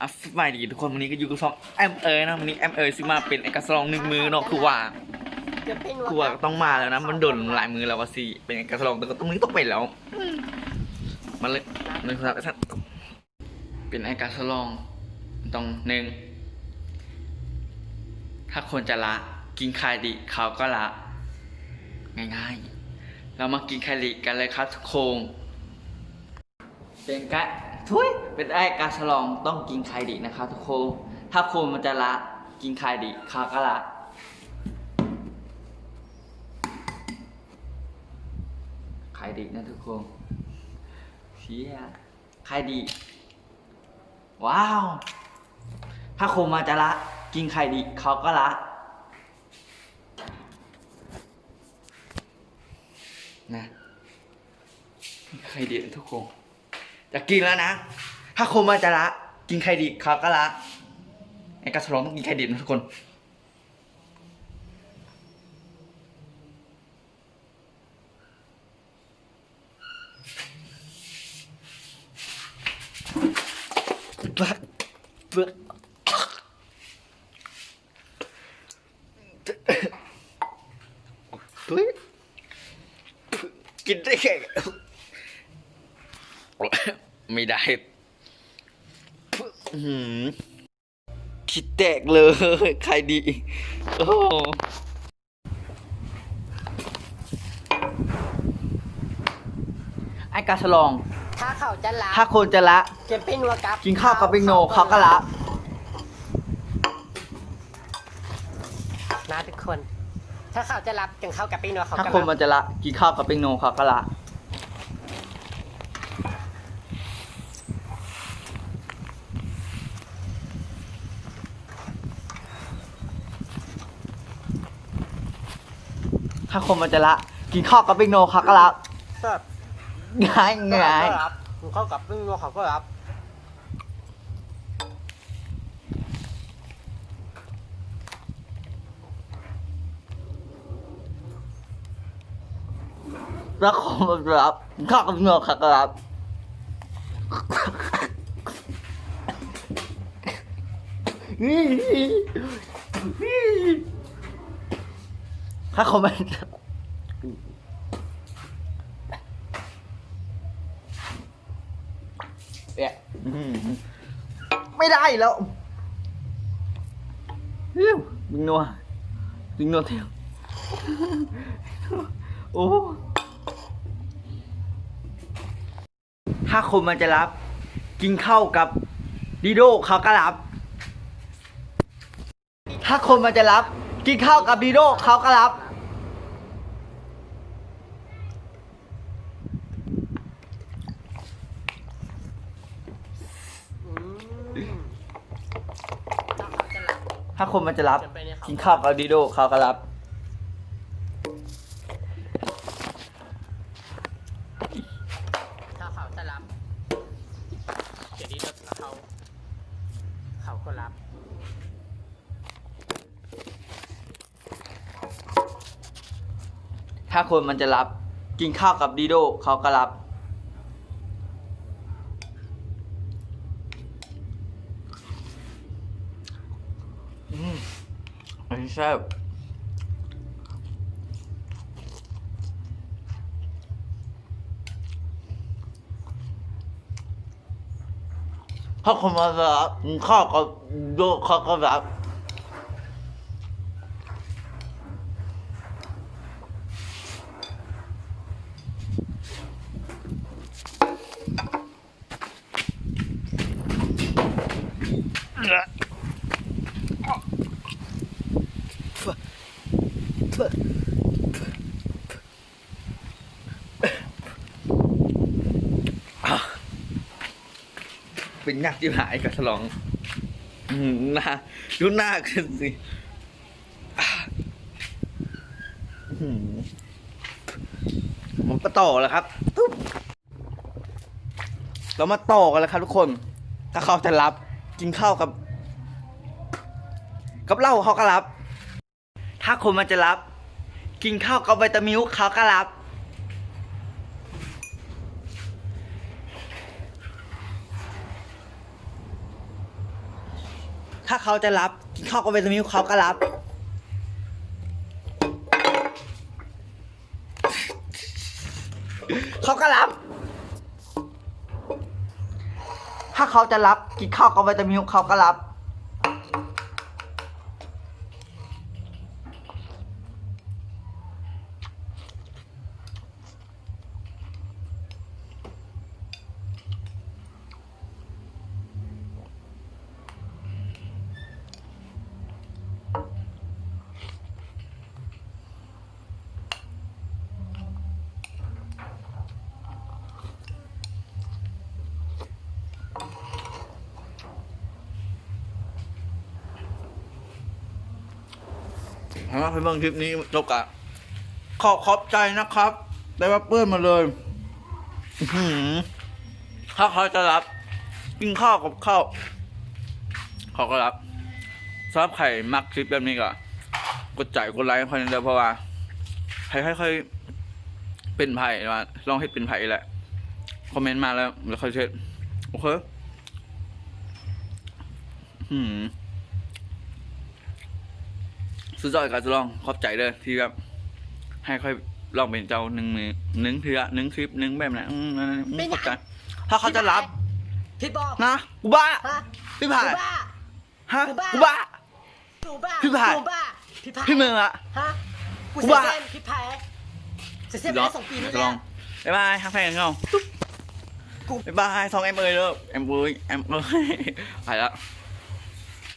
อะสบายดีทุกคนวันนี้ก็อยู่กับซองแอมเอ๋ยนะวันนี้แอมเอ๋ยซิมาเป็นเอกสารหนึ่งมือเนาะคือว่าคือว่าต้องมาแล้วนะ มันโดนหลายมือแล้วว่าสิเป็นเอกสารแต่ก็ตรงนี้ต้องเป็นแล้วมันเลยนึ่ครับท่านเป็นเอกสารต้องหนึ่งถ้าคนจะละกินคายดิเขาก็ละ ง่ายๆ เรามากินไคลิกันเลยครับทุกคนเป็นกะ ทุยเป็นไอ้การฉลองต้องกินไคลินะครับทุกคนถ้าคนมันจะละกินไคลิเขาก็ละไคลินะทุกคนเชียไคลิว้าว ถ้าคนมาจะละกินไคลิเขาก็ละนะไข่ดิทุกคน จะกินแล้วนะ ถ้าโคนมาจะละกินไข่ดิบเขาก็ละไอ้กระสลองต้องกินไข่ดิบนะทุกคนบื่อเบื่อเฮ้ยกินได้แค่ ไม่ได้อื้อหือคิดแตกเลย ใครดี โอ้โหไอ้กาฉลอง ถ้าเขาจะละถ้าคนจะละจะเป็นวัวกับกินข้าวกับปิงโนเขาก็ละ นะทุกคน ถ้าเขาจะรับกินข้าวกับปิงโนเขาถ้าก็คนรัมันจะละ กินข้าวกับปิงโนเขาก็ละ ถ้าคนมันจะละ กินข้าวกับปิงโนเขาก็ละครับง่ายง่ายก็รับกินข้าวกับปิงโนเขาก็รับแล้วคนมันจะรับกินข้าวกับปิงโนเขาก็รับ ถ้าคนมันจะเนี่ยอื้อหือไม่ได้แล้วฮิ้วบิงนัวบิงนัวเทียวโอ้ถ้าคนมันจะรับ กินข้าวกับดีโดเขาก็รับ ถ้าคนมันจะรับ กินข้าวกับดีโดเขาก็รับ อืมถ้าเขาจะรับ ถ้าคนมันจะรับจะไปในเขากินข้าวกับดีโดเขาก็รับถ้าเขาจะรับเดี๋ยวนี้เขาเขาก็รับถ้าคนมันจะรับกินข้าวกับดีโดเขาก็รับ อืมอันนี้ แซ่บถ้าคนมาจะรับข้าวกับดีโดเขาก็รับเเป็นยักษ์ที่หายกับฉลองหน้าดูหน้าขึ้นสิมันก็ต่อแล้วครับตุ๊บเรามาต่อกันแล้วครับทุกคน ถ้าเขาจะรับ กินข้าวกับ กับเหล้าเขาก็รับ ถ้าคนมันจะรับ กินข้าวกับไวตามิลเขาก็รับ ถ้าเขาจะรับ กินข้าวกับเวตามิลเขาก็รับ เขาก็รับ ถ้าเขาจะรับ กินข้าวกับวิตามิลเขาก็รับ ผมว่าเพื่อนคลิปนี้จบกะขอขอบใจนะครับ ได้ว่าเปื้อนมาเลยถ้าเขาจะรับ กินข้าวกับข้าวเขาก็รับสำหรับใครมักคลิปแบบนี้ก็กดใจกดไลค์ค่อยนึงเดียวเพราะว่าใครค่อยๆเป็นไผ่ว่าลองให้เป็นไผ่แหละคอมเมนต์มาแล้วแล้วค่อยเช็ดโอเคอืม สุดยอดการจะลองขอบใจเลยที่แบบให้ค่อยลองเป็นเจ้าหนึ่งมือหนึ่งเถื่อหนึ่งคลิปหนึ่งแบบนั้นอืมนั่นนั่นอืมขอบใจถ้าเขาจะรับพี่บอกนะกูบ้าฮะพี่ผ่ากูยบ้าฮะกูบ้ากูบ้ากูบ้าพี่ผ่านกูบ้าพี่ผ่านพี่เมืองอะฮะกูกูเสียบ้าเส้นพี่แพ้เสียเส้นไปแล้วสองปีนี่จะแล้ลอวงบ๊ายบายฮักแฟนเขากูบ๊ายบายสองแอมเอยเด้อแอมเอยแอมเอยไปละ